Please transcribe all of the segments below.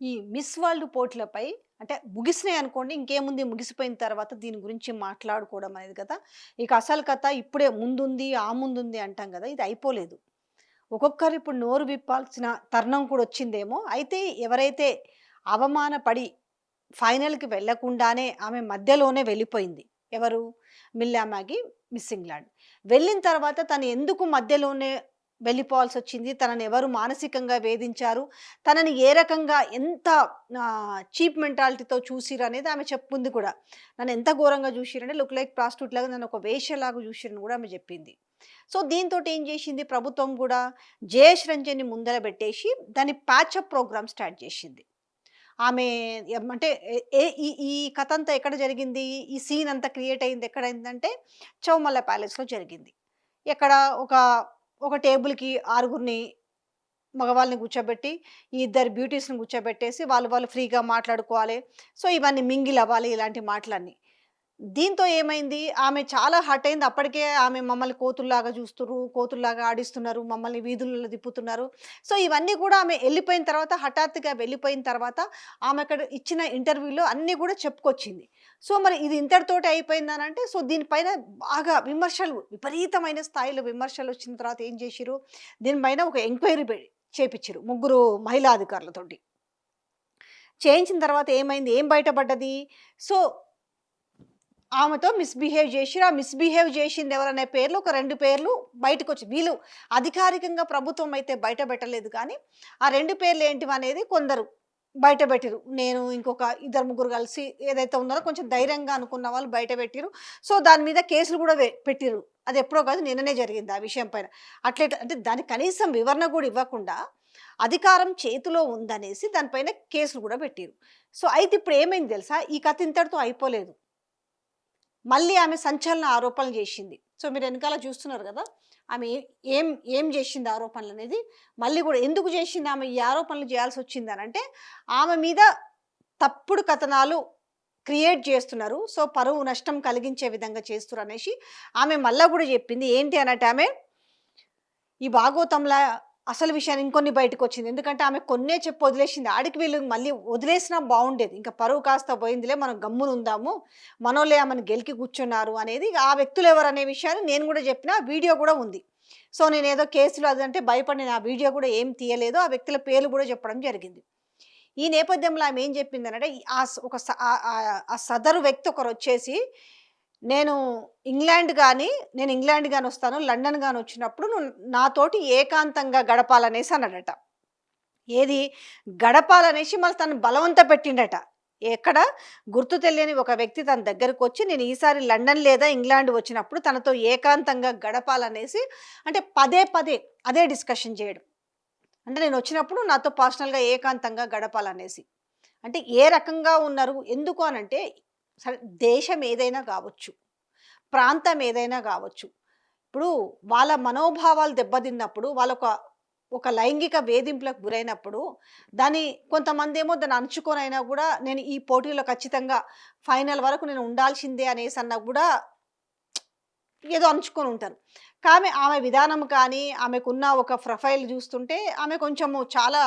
ఈ miss world పోటీలపై అంటే ముగిసినాయి అనుకోండి ఇంకేముంది ముగిసిపోయిన తర్వాత దీని గురించి మాట్లాడుకోవడం అనేది కదా. ఇక అసలు కథ ఇప్పుడే ముందుంది ఆ ముందుంది అంటాం కదా ఇది అయిపోలేదు. ఒక్కొక్కరు ఇప్పుడు నోరు విప్పాల్సిన తరుణం కూడా వచ్చిందేమో. అయితే ఎవరైతే అవమానపడి ఫైనల్కి వెళ్ళకుండానే ఆమె మధ్యలోనే వెళ్ళిపోయింది. ఎవరు? మిల్లా మ్యాగీ మిస్ ఇంగ్లాండ్ వెళ్ళిన తర్వాత తను ఎందుకు మధ్యలోనే వెళ్ళిపోవాల్సి వచ్చింది తనని ఎవరు మానసికంగా వేధించారు. తనని ఏ రకంగా ఎంత చీప్ మెంటాలిటీతో చూసిరు అనేది ఆమె చెప్పుంది కూడా. నన్ను ఎంత ఘోరంగా చూసిరంటే లుక్ లైక్ ప్రాస్టిట్యూట్ లాగా నన్ను ఒక వేషలాగా చూసిరని కూడా ఆమె చెప్పింది. సో దీంతో ఏం చేసింది? ప్రభుత్వం కూడా జయేష్ రంజన్ని ముందర పెట్టేసి దాని ప్యాచప్ ప్రోగ్రామ్ స్టార్ట్ చేసింది. ఆమె అంటే ఏ- ఈ ఈ కథ అంతా ఎక్కడ జరిగింది? ఈ సీన్ అంతా క్రియేట్ అయింది ఎక్కడ చౌమల్ల ప్యాలెస్లో జరిగింది. ఎక్కడ ఒక ఒక టేబుల్కి ఆరుగురిని మగవాళ్ళని కూర్చోబెట్టి ఈ ఇద్దరు బ్యూటీస్ని కూర్చోబెట్టేసి వాళ్ళు వాళ్ళు ఫ్రీగా మాట్లాడుకోవాలి. సో ఇవన్నీ మింగిల్ అవ్వాలి ఇలాంటి మాటలన్నీ. దీంతో ఏమైంది? ఆమె చాలా హట్ అయింది. అప్పటికే ఆమె మమ్మల్ని కోతుల్లాగా చూస్తున్నారు కోతుల్లాగా ఆడిస్తున్నారు మమ్మల్ని వీధులలో తిప్పుతున్నారు. సో ఇవన్నీ కూడా ఆమె వెళ్ళిపోయిన తర్వాత హఠాత్తుగా వెళ్ళిపోయిన తర్వాత ఆమె అక్కడ ఇచ్చిన ఇంటర్వ్యూలో అన్నీ కూడా చెప్పుకొచ్చింది. సో మరి ఇది ఇంతటితోటి అయిపోయిందని అంటే సో దీనిపైన బాగా విమర్శలు విపరీతమైన స్థాయిలో విమర్శలు వచ్చిన తర్వాత ఏం చేసిరు దీనిపైన ఒక ఎంక్వైరీ చేపించారు ముగ్గురు మహిళా అధికారులతోటి. చేయించిన తర్వాత ఏమైంది? ఏం బయటపడ్డది? సో ఆమెతో మిస్బిహేవ్ చేసిరు ఆ మిస్బిహేవ్ చేసింది ఎవరనే పేర్లు ఒక రెండు పేర్లు బయటకు వచ్చి వీళ్ళు అధికారికంగా ప్రభుత్వం అయితే బయట పెట్టలేదు కానీ ఆ రెండు పేర్లు ఏంటివి అనేది కొందరు బయట పెట్టిరు. నేను ఇంకొక ఇద్దరు ముగ్గురు కలిసి ఏదైతే ఉన్నారో కొంచెం ధైర్యంగా అనుకున్న వాళ్ళు బయట పెట్టిరు. సో దాని మీద కేసులు కూడా వే- పెట్టిరు. అది ఎప్పుడో కాదు నిన్ననే జరిగింది ఆ విషయం పైన. అట్లే అంటే దాని కనీసం వివరణ కూడా ఇవ్వకుండా అధికారం చేతిలో ఉందనేసి దానిపైన కేసులు కూడా పెట్టిరు. సో అయితే ఇప్పుడు ఏమైంది తెలుసా? ఈ కథ ఇంతటితో అయిపోలేదు. మళ్ళీ ఆమె సంచలన ఆరోపణలు చేసింది. సో మీరు వెనకాల చూస్తున్నారు కదా? ఆమె ఏం ఏం చేసింది ఆరోపణలు అనేది మళ్ళీ కూడా ఎందుకు చేసింది ఆమె ఈ ఆరోపణలు చేయాల్సి వచ్చింది అని అంటే ఆమె మీద తప్పుడు కథనాలు క్రియేట్ చేస్తున్నారు. సో పరువు నష్టం కలిగించే విధంగా చేస్తున్నారు అనేసి ఆమె మళ్ళా కూడా చెప్పింది. ఏంటి అన్నట్టు ఆమె ఈ భాగవతంలా అసలు విషయాన్ని ఇంకొన్ని బయటకు వచ్చింది ఎందుకంటే ఆమె కొన్నే చెప్పి వదిలేసింది. ఆడికి వీళ్ళు మళ్ళీ వదిలేసినా బాగుండేది ఇంకా పరువు కాస్త పోయిందిలే మనం గమ్మును ఉందాము. మనోలే ఆమెను గెలికి కూర్చున్నారు అనేది ఆ వ్యక్తులు ఎవరు అనే విషయాన్ని నేను కూడా చెప్పిన వీడియో కూడా ఉంది. సో నేను ఏదో కేసులు అదంటే భయపడి నేను ఆ వీడియో కూడా ఏం తీయలేదు ఆ వ్యక్తుల పేర్లు కూడా చెప్పడం జరిగింది. ఈ నేపథ్యంలో ఆమె ఏం చెప్పిందనంటే ఆ స- ఒక స- ఆ సదరు వ్యక్తి ఒకరు వచ్చేసి నేను ఇంగ్లాండ్ కానీ నేను ఇంగ్లాండ్ కానీ వస్తాను లండన్ కానీ వచ్చినప్పుడు నువ్వు నాతోటి ఏకాంతంగా గడపాలనేసి అన్నాడట. ఏది? గడపాలనేసి మళ్ళీ తను బలవంత పెట్టిండట. ఎక్కడ? గుర్తు తెలియని ఒక వ్యక్తి తన దగ్గరకు వచ్చి నేను ఈసారి లండన్ లేదా ఇంగ్లాండ్ వచ్చినప్పుడు తనతో ఏకాంతంగా గడపాలనేసి అంటే పదే పదే అదే డిస్కషన్ చేయడం. అంటే నేను వచ్చినప్పుడు నాతో పర్సనల్గా ఏకాంతంగా గడపాలనేసి. అంటే ఏ రకంగా ఉన్నారు? ఎందుకు అనంటే దేశం ఏదైనా కావచ్చు ప్రాంతం ఏదైనా కావచ్చు. ఇప్పుడు వాళ్ళ మనోభావాలు దెబ్బతిన్నప్పుడు వాళ్ళొక ఒక లైంగిక వేధింపులకు గురైనప్పుడు దాన్ని కొంతమంది ఏమో దాన్ని అణుచుకొనైనా కూడా నేను ఈ పోటీలో ఖచ్చితంగా ఫైనల్ వరకు నేను ఉండాల్సిందే అనేసి అన్నా కూడా ఏదో అంచుకొని ఉంటారు కానీ ఆమె విధానం కానీ ఆమెకున్న ఒక ప్రొఫైల్ చూస్తుంటే ఆమె కొంచెము చాలా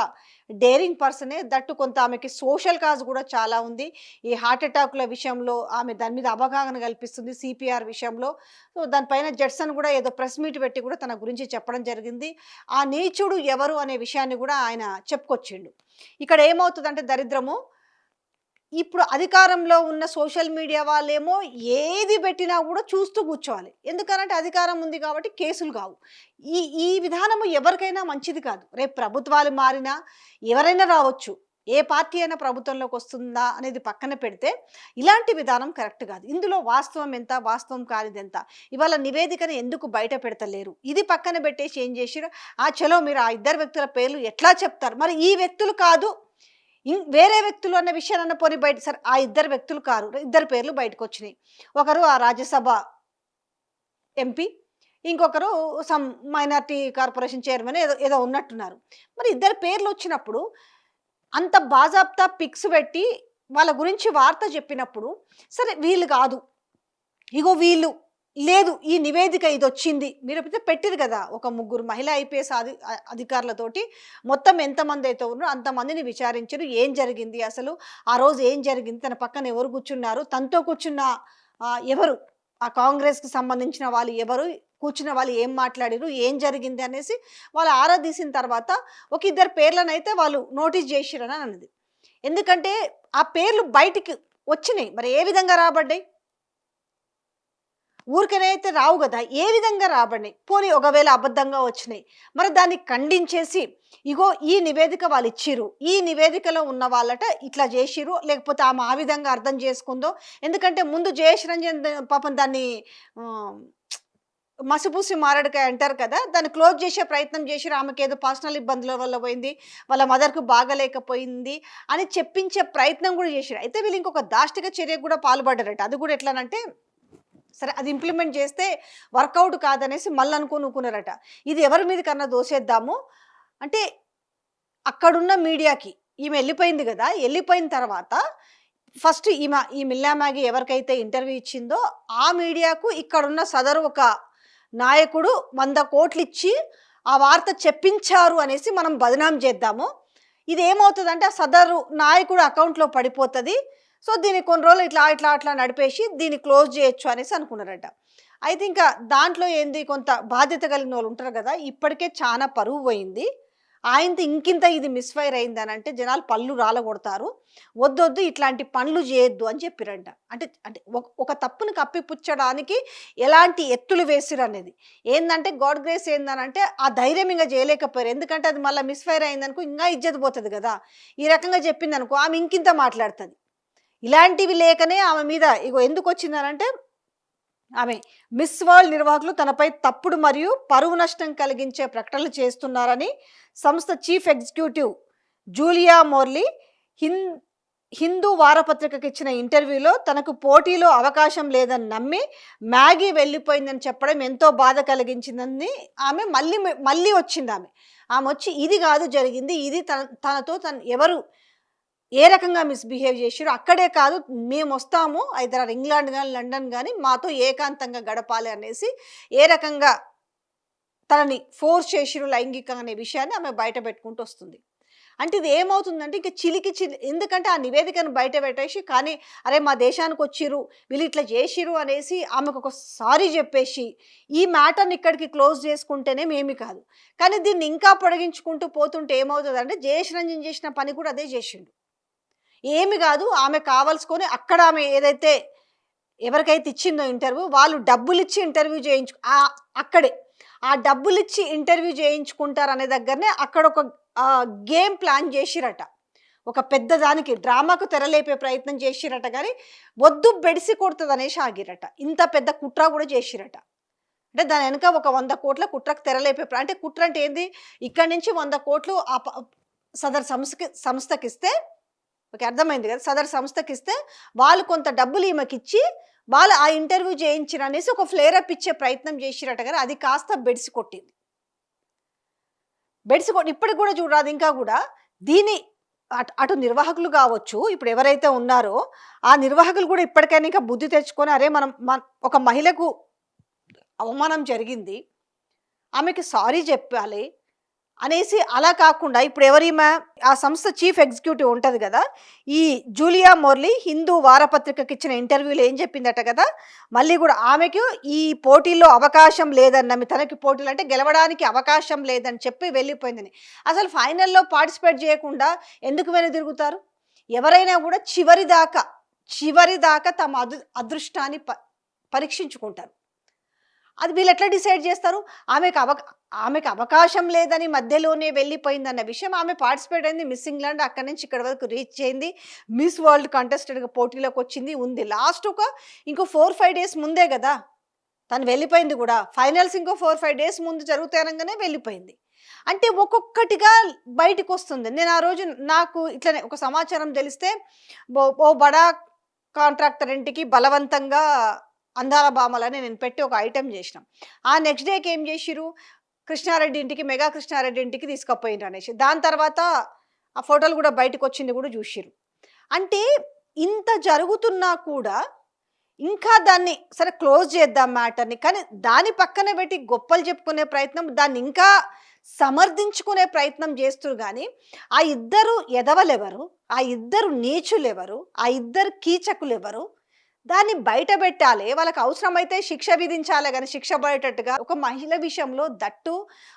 డేరింగ్ పర్సనే. దట్టు కొంత ఆమెకి సోషల్ కాజ్ కూడా చాలా ఉంది. ఈ హార్ట్ అటాక్ల విషయంలో ఆమె దాని మీద అవగాహన కల్పిస్తుంది సిపిఆర్ విషయంలో. సో దానిపైన జడ్సన్ కూడా ఏదో ప్రెస్ మీట్ పెట్టి కూడా తన గురించి చెప్పడం జరిగింది. ఆ నీచుడు ఎవరు అనే విషయాన్ని కూడా ఆయన చెప్పుకొచ్చిండు. ఇక్కడ ఏమవుతుందంటే దరిద్రము ఇప్పుడు అధికారంలో ఉన్న సోషల్ మీడియా వాళ్ళేమో ఏది పెట్టినా కూడా చూస్తూ కూర్చోవాలి. ఎందుకనంటే అధికారం ఉంది కాబట్టి కేసులు కావు. ఈ ఈ విధానము ఎవరికైనా మంచిది కాదు. రేపు ప్రభుత్వాలు మారినా ఎవరైనా రావచ్చు. ఏ పార్టీ అయినా ప్రభుత్వంలోకి వస్తుందా అనేది పక్కన పెడితే ఇలాంటి విధానం కరెక్ట్ కాదు. ఇందులో వాస్తవం ఎంత వాస్తవం కానిది ఎంత? ఇవాళ నివేదికను ఎందుకు బయట పెడతలేరు? ఇది పక్కన పెట్టేసి ఏం చేసిరు ఆ చలో మీరు ఆ ఇద్దరు వ్యక్తుల పేర్లు ఎట్లా చెప్తారు? మరి ఈ వ్యక్తులు కాదు వేరే వ్యక్తులు అన్న విషయాన్ని పోనీ బయట సరే ఆ ఇద్దరు వ్యక్తులు కారు ఇద్దరు పేర్లు బయటకు వచ్చినాయి ఒకరు ఆ రాజ్యసభ ఎంపీ ఇంకొకరు సమ్ మైనార్టీ కార్పొరేషన్ చైర్మన్ ఏదో ఏదో ఉన్నట్టున్నారు. మరి ఇద్దరు పేర్లు వచ్చినప్పుడు అంత బాజాబ్తా పిక్స్ పెట్టి వాళ్ళ గురించి వార్త చెప్పినప్పుడు సరే వీళ్ళు కాదు. ఇగో వీళ్ళు లేదు ఈ నివేదిక ఇది వచ్చింది మీరు ఎప్పుడైతే పెట్టారు కదా ఒక ముగ్గురు మహిళా ఐపీఎస్ అధి అధికారులతోటి. మొత్తం ఎంతమంది అయితే ఉన్నారో అంతమందిని విచారించారు. ఏం జరిగింది అసలు? ఆ రోజు ఏం జరిగింది? తన పక్కన ఎవరు కూర్చున్నారు? తనతో కూర్చున్న ఎవరు? ఆ కాంగ్రెస్కి సంబంధించిన వాళ్ళు ఎవరు? కూర్చున్న వాళ్ళు ఏం మాట్లాడారు? ఏం జరిగింది అనేసి వాళ్ళు ఆరా తీసిన తర్వాత ఒక ఇద్దరు పేర్లను అయితే వాళ్ళు నోటీస్ చేసిరని అన్నది. ఎందుకంటే ఆ పేర్లు బయటికి వచ్చినాయి. మరి ఏ విధంగా రాబడ్డాయి? ఊరికనైతే రావు కదా ఏ విధంగా రాబడినాయి పోనీ ఒకవేళ అబద్ధంగా వచ్చినాయి మరి దాన్ని ఖండించేసి ఇగో ఈ నివేదిక వాళ్ళు ఇచ్చిర్రు ఈ నివేదికలో ఉన్న వాళ్ళట ఇట్లా చేసిర్రు లేకపోతే ఆమె ఆ విధంగా అర్థం చేసుకుందో? ఎందుకంటే ముందు జయేష్ రంజన్ పాపం దాన్ని మసిపూసి మారడికాయ అంటారు కదా దాన్ని క్లోజ్ చేసే ప్రయత్నం చేసిరు ఆమెకి ఏదో పర్సనల్ ఇబ్బందుల వల్ల పోయింది వాళ్ళ మదర్కు బాగలేకపోయింది అని చెప్పించే ప్రయత్నం కూడా చేసిరు అయితే వీళ్ళు ఇంకొక దాష్టిక చర్యకు కూడా పాల్పడ్డారట. అది కూడా ఎట్లానంటే సరే అది ఇంప్లిమెంట్ చేస్తే వర్కౌట్ కాదనేసి మళ్ళీ అనుకోనుకున్నారట అనుకున్నారట ఇది ఎవరి మీద కన్నా దోసేద్దాము? అంటే అక్కడున్న మీడియాకి ఈమె వెళ్ళిపోయింది కదా వెళ్ళిపోయిన తర్వాత ఫస్ట్ ఈమె ఈ మిల్లా మ్యాగీ ఎవరికైతే ఇంటర్వ్యూ ఇచ్చిందో ఆ మీడియాకు ఇక్కడున్న సదరు ఒక నాయకుడు వంద కోట్లు ఇచ్చి ఆ వార్త చెప్పించారు అనేసి మనం బదనాం చేద్దాము. ఇది ఏమవుతుందంటే ఆ సదరు నాయకుడు అకౌంట్లో పడిపోతుంది. సో దీన్ని కొన్ని రోజులు ఇట్లా ఇట్లా అట్లా నడిపేసి దీన్ని క్లోజ్ చేయొచ్చు అనేసి అనుకున్నారట. అయితే ఇంకా దాంట్లో ఏంది కొంత బాధ్యత కలిగిన వాళ్ళు ఉంటారు కదా ఇప్పటికే చాలా పరువు పోయింది. ఆయనతో ఇంకింత ఇది మిస్ఫైర్ అయింది అని అంటే జనాలు పళ్ళు రాలగొడతారు. వద్దొద్దు ఇట్లాంటి పనులు చేయొద్దు అని చెప్పిరంట. అంటే అంటే ఒక- ఒక తప్పుని కప్పిపుచ్చడానికి ఎలాంటి ఎత్తులు వేసిరు అనేది. ఏంటంటే గాడ్ గ్రేస్ ఏందనంటే ఆ ధైర్యం ఇంకా చేయలేకపోయారు. ఎందుకంటే అది మళ్ళీ మిస్ఫైర్ అయిందనుకో ఇంకా ఇజ్జత పోతుంది కదా. ఈ రకంగా చెప్పింది అనుకో ఆమె ఇంకింత మాట్లాడుతుంది. ఇలాంటివి లేకనే ఆమె మీద ఇగో ఎందుకు వచ్చిందనంటే ఆమె మిస్ వరల్డ్ నిర్వాహకులు తనపై తప్పుడు మరియు పరువు నష్టం కలిగించే ప్రకటనలు చేస్తున్నారని సంస్థ చీఫ్ ఎగ్జిక్యూటివ్ జూలియా మోర్లీ హిన్ హిందూ వారపత్రికకి ఇచ్చిన ఇంటర్వ్యూలో తనకు పోటీలో అవకాశం లేదని నమ్మి మ్యాగీ వెళ్ళిపోయిందని చెప్పడం ఎంతో బాధ కలిగించిందని ఆమె మళ్ళీ మళ్ళీ వచ్చింది ఆమె. ఆమె వచ్చి ఇది కాదు జరిగింది ఇది తన తనతో తను ఎవరు ఏ రకంగా మిస్బిహేవ్ చేసారు అక్కడే కాదు మేము వస్తాము ఐదర్ ఇంగ్లాండ్ కానీ లండన్ కానీ మాతో ఏకాంతంగా గడపాలి అనేసి ఏ రకంగా తనని ఫోర్స్ చేసిరు లైంగికంగా అనే విషయాన్ని ఆమె బయట పెట్టుకుంటూ వస్తుంది. అంటే ఇది ఏమవుతుందంటే ఇంకా చిలికి చిలి ఎందుకంటే ఆ నివేదికను బయట పెట్టేసి కానీ అరే మా దేశానికి వచ్చిర్రు వీళ్ళు ఇట్లా చేసిరు అనేసి ఆమెకు ఒక సారీ చెప్పేసి ఈ మ్యాటర్ని ఇక్కడికి క్లోజ్ చేసుకుంటేనే మేమి కాదు. కానీ దీన్ని ఇంకా పొడిగించుకుంటూ పోతుంటే ఏమవుతుందంటే జయేష్ రంజన్ చేసిన పని కూడా అదే చేసిండు. ఏమి కాదు ఆమె కావాల్సుకొని అక్కడ ఆమె ఏదైతే ఎవరికైతే ఇచ్చిందో ఇంటర్వ్యూ వాళ్ళు డబ్బులు ఇచ్చి ఇంటర్వ్యూ చేయించు అక్కడే. ఆ డబ్బులు ఇచ్చి ఇంటర్వ్యూ చేయించుకుంటారు అనే దగ్గరనే అక్కడ ఒక గేమ్ ప్లాన్ చేసిరట. ఒక పెద్ద దానికి డ్రామాకు తెరలేపే ప్రయత్నం చేసిరట కానీ వద్దు బెడిసి కొడుతుంది అనేసి ఆగిరట. ఇంత పెద్ద కుట్ర కూడా చేసిరట. అంటే దాని వెనుక ఒక వంద కోట్ల కుట్రకు తెరలేపే అంటే కుట్ర అంటే ఏంది? ఇక్కడి నుంచి వంద కోట్లు ఆ సదర్ సంస్థకి సంస్థకిస్తే ఓకే అర్థమైంది కదా? సదర్ సంస్థకి ఇస్తే వాళ్ళు కొంత డబ్బులు ఈమెకి ఇచ్చి వాళ్ళు ఆ ఇంటర్వ్యూ చేయించిన అనేసి ఒక ఫ్లేర్ అప్ ఇచ్చే ప్రయత్నం చేసిరట కదా? అది కాస్త బెడిసి కొట్టింది. బెడిసి కొట్టి ఇప్పటికి కూడా చూడరాదు ఇంకా కూడా దీని అటు అటు నిర్వాహకులు కావచ్చు ఇప్పుడు ఎవరైతే ఉన్నారో ఆ నిర్వాహకులు కూడా ఇప్పటికైనా ఇంకా బుద్ధి తెచ్చుకొని అరే మనం మన- ఒక మహిళకు అవమానం జరిగింది ఆమెకి సారీ చెప్పాలి అనేసి అలా కాకుండా ఇప్పుడు ఎవరిమా ఆ సంస్థ చీఫ్ ఎగ్జిక్యూటివ్ ఉంటుంది కదా ఈ జూలియా మోర్లీ హిందూ వారపత్రికకి ఇచ్చిన ఇంటర్వ్యూలో ఏం చెప్పిందట కదా మళ్ళీ కూడా ఆమెకు ఈ పోటీల్లో అవకాశం లేదన్నమి తనకి పోటీలు అంటే గెలవడానికి అవకాశం లేదని చెప్పి వెళ్ళిపోయిందని. అసలు ఫైనల్లో పార్టిసిపేట్ చేయకుండా ఎందుకు వెను తిరుగుతారు ఎవరైనా కూడా చివరి దాకా చివరి దాకా తమ అదృష్టాన్ని ప పరీక్షించుకుంటారు. అది వీళ్ళు ఎట్లా డిసైడ్ చేస్తారు? ఆమెకు అవక ఆమెకు అవకాశం లేదని మధ్యలోనే వెళ్ళిపోయిందన్న విషయం ఆమె పార్టిసిపేట్ అయింది. మిస్ ఇంగ్లాండ్ అక్కడి నుంచి ఇక్కడ వరకు రీచ్ అయింది. మిస్ వరల్డ్ కంటెస్టెడ్గా పోటీలోకి వచ్చింది ఉంది. లాస్ట్ ఒక ఇంకో ఫోర్ ఫైవ్ డేస్ ముందే కదా తను వెళ్ళిపోయింది కూడా. ఫైనల్స్ ఇంకో ఫోర్ ఫైవ్ డేస్ ముందు జరుగుతాయనగానే వెళ్ళిపోయింది. అంటే ఒక్కొక్కటిగా బయటకు వస్తుంది. నేను ఆ రోజు నాకు ఇట్లనే ఒక సమాచారం తెలిస్తే ఓ బడా కాంట్రాక్టర్ ఇంటికి బలవంతంగా అందాల బామలని నేను పెట్టి ఒక ఐటెం చేసినాం. ఆ నెక్స్ట్ డేకి ఏం చేసిరు కృష్ణారెడ్డి ఇంటికి మెగా కృష్ణారెడ్డి ఇంటికి తీసుకుపోయిండ్రు అనేసి. దాని తర్వాత ఆ ఫోటోలు కూడా బయటకు వచ్చింది కూడా చూసిరు అంటే ఇంత జరుగుతున్నా కూడా ఇంకా దాన్ని సరే క్లోజ్ చేద్దాం మ్యాటర్ని కానీ దాని పక్కన పెట్టి గొప్పలు చెప్పుకునే ప్రయత్నం దాన్ని ఇంకా సమర్థించుకునే ప్రయత్నం చేస్తురు కానీ ఆ ఇద్దరు ఎదవలెవరు? ఆ ఇద్దరు నీచులెవరు? ఆ ఇద్దరు కీచకులు ఎవరు దాన్ని బయట పెట్టాలి. వాళ్ళకి అవసరమైతే శిక్ష విధించాలి కానీ శిక్ష పడేటట్టుగా ఒక మహిళ విషయంలో దట్టు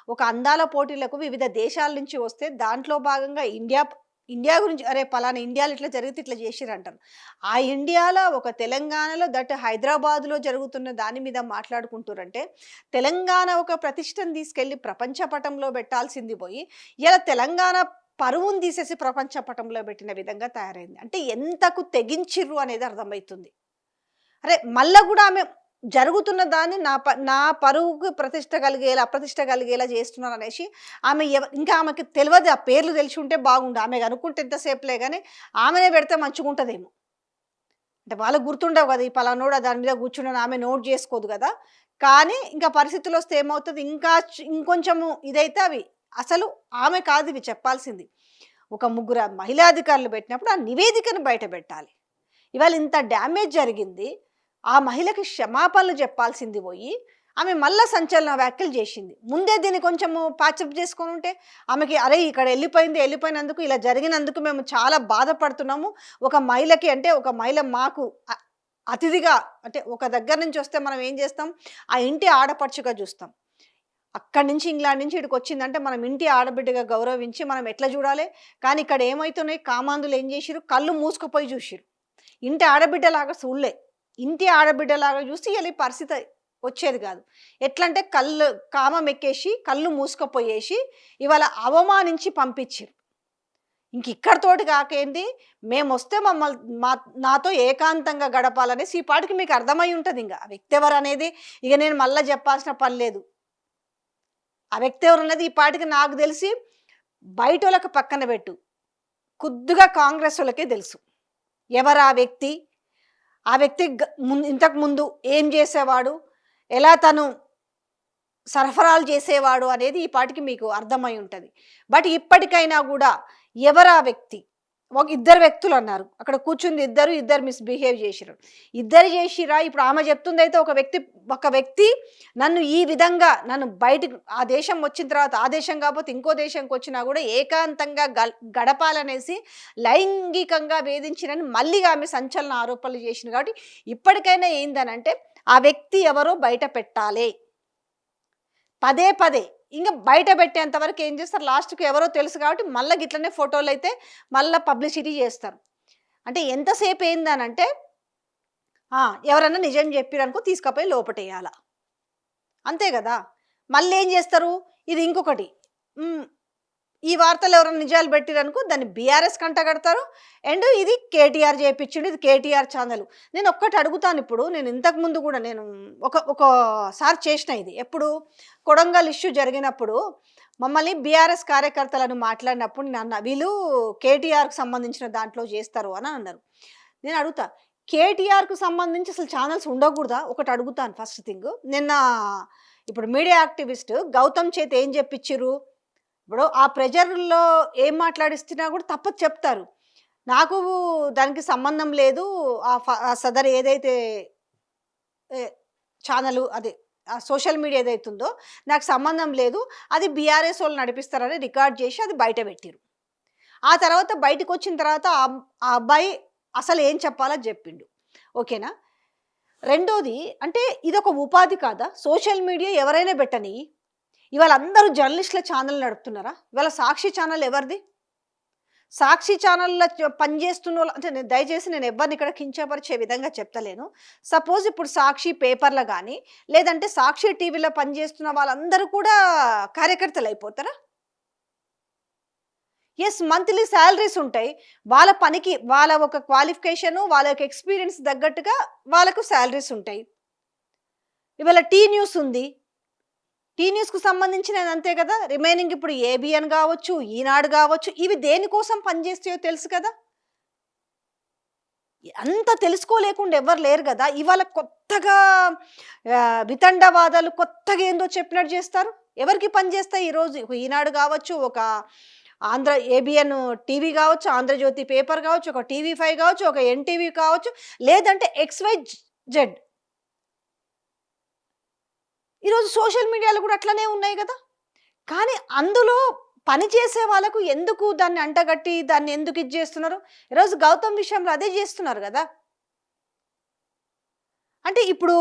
ఒక అందాల పోటీలకు వివిధ దేశాల నుంచి వస్తే దాంట్లో భాగంగా ఇండియా ఇండియా గురించి అరే పలానా ఇండియాలో ఇట్లా జరిగితే ఇట్లా చేసిరంటారు ఆ ఇండియాలో ఒక తెలంగాణలో దట్ హైదరాబాద్లో జరుగుతున్న దాని మీద మాట్లాడుకుంటారంటే తెలంగాణ ఒక ప్రతిష్టను తీసుకెళ్ళి ప్రపంచ పటంలో పెట్టాల్సింది పోయి ఇలా తెలంగాణ పరువును తీసేసి ప్రపంచ పటంలో పెట్టిన విధంగా తయారైంది. అంటే ఎంతకు తెగించిర్రు అనేది అర్థమవుతుంది అరే మళ్ళా కూడా ఆమె జరుగుతున్న దాన్ని నా ప నా పరువుకు ప్రతిష్ట కలిగేలా అప్రతిష్ట కలిగేలా చేస్తున్నారు అనేసి ఆమె ఎవ ఇంకా ఆమెకి తెలియదు ఆ పేర్లు తెలిసి ఉంటే బాగుండు. ఆమె అనుకుంటే ఎంతసేపులే కానీ ఆమెనే పెడితే మంచిగుంటుందేమో. అంటే వాళ్ళకు గుర్తుండవు కదా ఈ పలానోడు దాని మీద కూర్చున్నాను ఆమె నోట్ చేసుకోదు కదా. కానీ ఇంకా పరిస్థితులు వస్తే ఏమవుతుంది? ఇంకా ఇంకొంచెము ఇదైతే అవి అసలు ఆమె కాదు ఇవి చెప్పాల్సింది. ఒక ముగ్గురు మహిళాధికారులు పెట్టినప్పుడు ఆ నివేదికను బయట పెట్టాలి. ఇవాళ ఇంత డ్యామేజ్ జరిగింది ఆ మహిళకి క్షమాపణలు చెప్పాల్సింది పోయి ఆమె మళ్ళా సంచలన వ్యాఖ్యలు చేసింది. ముందే దీన్ని కొంచెము ప్యాచప్ చేసుకొని ఉంటే ఆమెకి అరే ఇక్కడ వెళ్ళిపోయింది వెళ్ళిపోయినందుకు ఇలా జరిగినందుకు మేము చాలా బాధపడుతున్నాము. ఒక మహిళకి అంటే ఒక మహిళ మాకు అతిథిగా అంటే ఒక దగ్గర నుంచి వస్తే మనం ఏం చేస్తాం? ఆ ఇంటి ఆడపడుచుగా చూస్తాం. అక్కడి నుంచి ఇంగ్లాండ్ నుంచి ఇక్కడికి వచ్చిందంటే మనం ఇంటి ఆడబిడ్డగా గౌరవించి మనం ఎట్లా చూడాలి? కానీ ఇక్కడ ఏమవుతున్నాయి కామాందులు ఏం చేసిరు కళ్ళు మూసుకుపోయి చూసిరు ఇంటి ఆడబిడ్డలాగా చూడలే ఇంటి ఆడబిడ్డలాగా చూసి వెళ్ళి పరిస్థితి వచ్చేది కాదు. ఎట్లంటే కళ్ళు కామం ఎక్కేసి కళ్ళు మూసుకపోయేసి ఇవాళ అవమానించి పంపించారు ఇంక ఇక్కడతోటి కాకేంది? మేము వస్తే మమ్మల్ని మా నాతో ఏకాంతంగా గడపాలనేసి ఈ పాటికి మీకు అర్థమై ఉంటుంది ఇంకా. ఆ వ్యక్తి ఎవరు అనేది ఇక నేను మళ్ళీ చెప్పాల్సిన పని లేదు. ఆ వ్యక్తి ఎవరు అనేది ఈ పాటికి నాకు తెలిసి బయట వాళ్ళకి పక్కన పెట్టు. కొద్దిగా కాంగ్రెస్ వాళ్ళకే తెలుసు. ఎవరు ఆ వ్యక్తి? ఆ వ్యక్తి గ- ఇంతకు ముందు ఏం చేసేవాడు? ఎలా తను సరఫరాలు చేసేవాడు అనేది ఈ పాటికి మీకు అర్థమై ఉంటుంది. బట్ ఇప్పటికైనా కూడా ఎవరు ఆ వ్యక్తి? ఒక ఇద్దరు వ్యక్తులు అన్నారు. అక్కడ కూర్చుంది ఇద్దరు ఇద్దరు మిస్బిహేవ్ చేసిరు ఇద్దరు చేసిరా ఇప్పుడు ఆమె చెప్తుంది అయితే ఒక వ్యక్తి ఒక వ్యక్తి నన్ను ఈ విధంగా నన్ను బయటకు ఆ దేశం వచ్చిన తర్వాత ఆ దేశం కాకపోతే ఇంకో దేశంకి వచ్చినా కూడా ఏకాంతంగా గడపాలనేసి లైంగికంగా వేధించినని మళ్ళీ ఆమె సంచలన ఆరోపణలు చేసింది కాబట్టి ఇప్పటికైనా ఏందనంటే ఆ వ్యక్తి ఎవరో బయట పెట్టాలి. పదే పదే ఇంకా బయట పెట్టేంత వరకు ఏం చేస్తారు? లాస్ట్కి ఎవరో తెలుసు కాబట్టి మళ్ళీ గిట్లనే ఫోటోలు అయితే మళ్ళీ పబ్లిసిటీ చేస్తారు. అంటే ఎంతసేపు ఏందనంటే ఎవరన్నా నిజం చెప్పిరనుకో తీసుకుపోయి లోపటేయాల. అంతే కదా? మళ్ళీ ఏం చేస్తారు? ఇది ఇంకొకటి. ఈ వార్తలు ఎవరైనా నిజాలు పెట్టిరనుకో దాన్ని బీఆర్ఎస్ కంట కడతారు. అండ్ ఇది కేటీఆర్ చేయించిండు ఇది కేటీఆర్ ఛానల్. నేను ఒక్కటి అడుగుతాను ఇప్పుడు నేను ఇంతకు ముందు కూడా నేను ఒక ఒకసారి చేసిన ఇది. ఎప్పుడు కొడంగల్ ఇష్యూ జరిగినప్పుడు మమ్మల్ని బీఆర్ఎస్ కార్యకర్తలను మాట్లాడినప్పుడు నన్న వీళ్ళు కేటీఆర్కు సంబంధించిన దాంట్లో చేస్తారు అని అన్నారు. నేను అడుగుతా కేటీఆర్కు సంబంధించి అసలు ఛానల్స్ ఉండకూడదా? ఒకటి అడుగుతాను ఫస్ట్ థింగ్. నిన్న ఇప్పుడు మీడియా యాక్టివిస్ట్ గౌతమ్ చేతి ఏం చెప్పించిర్రు ఇప్పుడు ఆ ప్రెజర్లో ఏం మాట్లాడిస్తున్నా కూడా తప్పదు చెప్తారు. నాకు దానికి సంబంధం లేదు. ఆ ఫ- ఆ సదర్ ఏదైతే ఛానల్ అదే ఆ సోషల్ మీడియా ఏదైతే ఉందో నాకు సంబంధం లేదు. అది బీఆర్ఎస్ వాళ్ళు నడిపిస్తారని రికార్డ్ చేసి అది బయట పెట్టిరు. ఆ తర్వాత బయటకు వచ్చిన తర్వాత ఆ ఆ అబ్బాయి అసలు ఏం చెప్పాలో చెప్పిండు. ఓకేనా? రెండోది అంటే ఇది ఒక ఉపాధి కాదా? సోషల్ మీడియా ఎవరైనా పెట్టని ఇవాళ అందరూ జర్నలిస్టుల ఛానల్ నడుపుతున్నారా? ఇవాళ సాక్షి ఛానల్ ఎవరిది? సాక్షి ఛానల్లో పనిచేస్తున్న వాళ్ళు అంటే నేను దయచేసి నేను ఎవరిని ఇక్కడ కించపరిచే విధంగా చెప్తలేను. సపోజ్ ఇప్పుడు సాక్షి పేపర్లో కానీ లేదంటే సాక్షి టీవీలో పనిచేస్తున్న వాళ్ళందరూ కూడా కార్యకర్తలు అయిపోతారా? ఎస్ మంత్లీ శాలరీస్ ఉంటాయి. వాళ్ళ పనికి వాళ్ళ ఒక క్వాలిఫికేషను వాళ్ళ యొక్క ఎక్స్పీరియన్స్ తగ్గట్టుగా వాళ్ళకు శాలరీస్ ఉంటాయి. ఇవాళ టీ న్యూస్ ఉంది. టీ న్యూస్కు సంబంధించిన అంతే కదా? రిమైనింగ్ ఇప్పుడు ఏబిఎన్ కావచ్చు ఈనాడు కావచ్చు ఇవి దేనికోసం పనిచేస్తాయో తెలుసు కదా? అంత తెలుసుకోలేకుండా ఎవరు లేరు కదా? ఇవాళ కొత్తగా వితండవాదాలు కొత్తగా ఏందో చెప్పినట్టు చేస్తారు. ఎవరికి పనిచేస్తాయి ఈరోజు ఈనాడు కావచ్చు ఒక ఆంధ్ర ఏబిఎన్ టీవీ కావచ్చు ఆంధ్రజ్యోతి పేపర్ కావచ్చు ఒక టీవీ ఫైవ్ కావచ్చు ఒక ఎన్టీవీ కావచ్చు లేదంటే ఎక్స్వై జెడ్ ఈరోజు సోషల్ మీడియాలో కూడా అట్లనే ఉన్నాయి కదా. కానీ అందులో పని చేసే వాళ్ళకు ఎందుకు దాన్ని అంటగట్టి దాన్ని ఎందుకు ఇది చేస్తున్నారు? ఈరోజు గౌతమ్ విషయంలో అదే చేస్తున్నారు కదా. అంటే ఇప్పుడు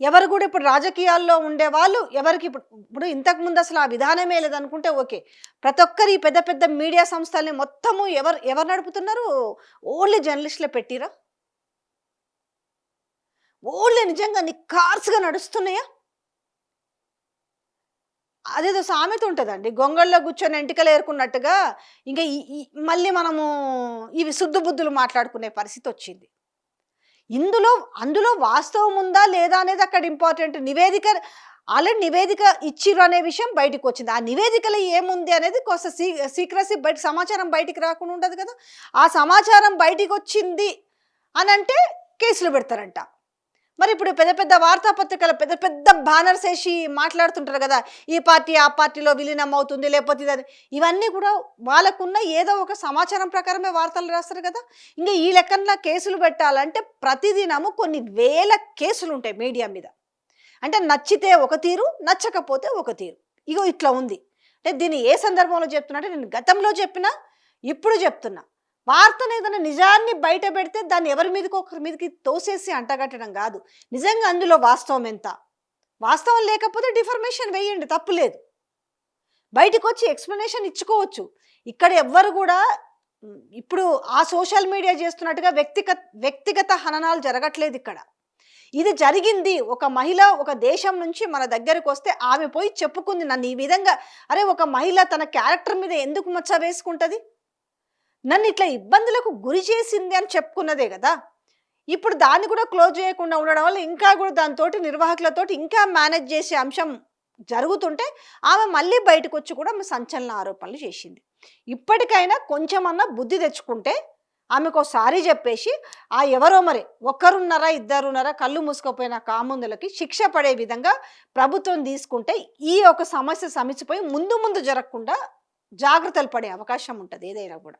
ఎవరు కూడా ఇప్పుడు రాజకీయాల్లో ఉండే వాళ్ళు ఎవరికి ఇప్పుడు ఇప్పుడు ఇంతకు ముందు అసలు ఆ విధానమే లేదనుకుంటే ఓకే. ప్రతి ఒక్కరి పెద్ద పెద్ద మీడియా సంస్థల్ని మొత్తము ఎవరు ఎవరు నడుపుతున్నారు? ఓన్లీ జర్నలిస్టులే పెట్టిరా? ఓన్లీ నిజంగా నిఖార్సుగా నడుస్తున్నాయా? అదేదో సామెత ఉంటుందండి. గొంగళ్ళలో కూర్చొని ఎంటికలు ఏరుకున్నట్టుగా ఇంకా మళ్ళీ మనము ఇవి శుద్ధ బుద్ధులు మాట్లాడుకునే పరిస్థితి వచ్చింది. ఇందులో అందులో వాస్తవం ఉందా లేదా అనేది అక్కడ ఇంపార్టెంట్ నివేదిక ఆల్రెడీ నివేదిక ఇచ్చిర్రు అనే విషయం బయటకు వచ్చింది. ఆ నివేదికలో ఏముంది అనేది కొంత సీ సీక్రసీ బయట సమాచారం బయటికి రాకుండా ఉండదు కదా? ఆ సమాచారం బయటికి వచ్చింది అని అంటే కేసులు పెడతారంట. మరి ఇప్పుడు పెద్ద పెద్ద వార్తాపత్రికలు పెద్ద పెద్ద బ్యానర్స్ వేసి మాట్లాడుతుంటారు కదా ఈ పార్టీ ఆ పార్టీలో విలీనం అవుతుంది లేకపోతే ఇది అది. ఇవన్నీ కూడా వాళ్ళకున్న ఏదో ఒక సమాచారం ప్రకారమే వార్తలు రాస్తారు కదా. ఇంకా ఈ లెక్కన కేసులు పెట్టాలంటే ప్రతిదినము కొన్ని వేల కేసులు ఉంటాయి మీడియా మీద. అంటే నచ్చితే ఒక తీరు నచ్చకపోతే ఒక తీరు. ఇగో ఇట్లా ఉంది. అంటే దీన్ని ఏ సందర్భంలో చెప్తున్నా అంటే నేను గతంలో చెప్పినా ఇప్పుడు చెప్తున్నా. వార్తను ఏదైనా నిజాన్ని బయట పెడితే దాన్ని ఎవరి మీదకి ఒకరి మీదకి తోసేసి అంటగట్టడం కాదు. నిజంగా అందులో వాస్తవం ఎంత? వాస్తవం లేకపోతే డిఫర్మేషన్ వేయండి తప్పు లేదు. బయటకు వచ్చి ఎక్స్ప్లెనేషన్ ఇచ్చుకోవచ్చు. ఇక్కడ ఎవ్వరు కూడా ఇప్పుడు ఆ సోషల్ మీడియా చేస్తున్నట్టుగా వ్యక్తిగత వ్యక్తిగత హననాలు జరగట్లేదు ఇక్కడ. ఇది జరిగింది ఒక మహిళ ఒక దేశం నుంచి మన దగ్గరకు వస్తే ఆమె పోయి చెప్పుకుంది నన్ను ఈ విధంగా. అరే ఒక మహిళ తన క్యారెక్టర్ మీద ఎందుకు మచ్చ వేసుకుంటుంది? నన్ను ఇట్లా ఇబ్బందులకు గురి చేసింది అని చెప్పుకున్నదే కదా. ఇప్పుడు దాన్ని కూడా క్లోజ్ చేయకుండా ఉండడం వల్ల ఇంకా కూడా దాంతో నిర్వాహకులతోటి ఇంకా మేనేజ్ చేసే అంశం జరుగుతుంటే ఆమె మళ్ళీ బయటకు వచ్చి కూడా ఆమె సంచలన ఆరోపణలు చేసింది. ఇప్పటికైనా కొంచెమన్నా బుద్ధి తెచ్చుకుంటే ఆమెకు ఒకసారి చెప్పేసి ఆ ఎవరో మరి ఒక్కరున్నారా ఇద్దరున్నారా కళ్ళు మూసుకుపోయిన కాముందులకి శిక్ష పడే విధంగా ప్రభుత్వం తీసుకుంటే ఈ ఒక సమస్య సమిచిపోయి ముందు ముందు జరగకుండా జాగ్రత్తలు పడే అవకాశం ఉంటుంది ఏదైనా కూడా.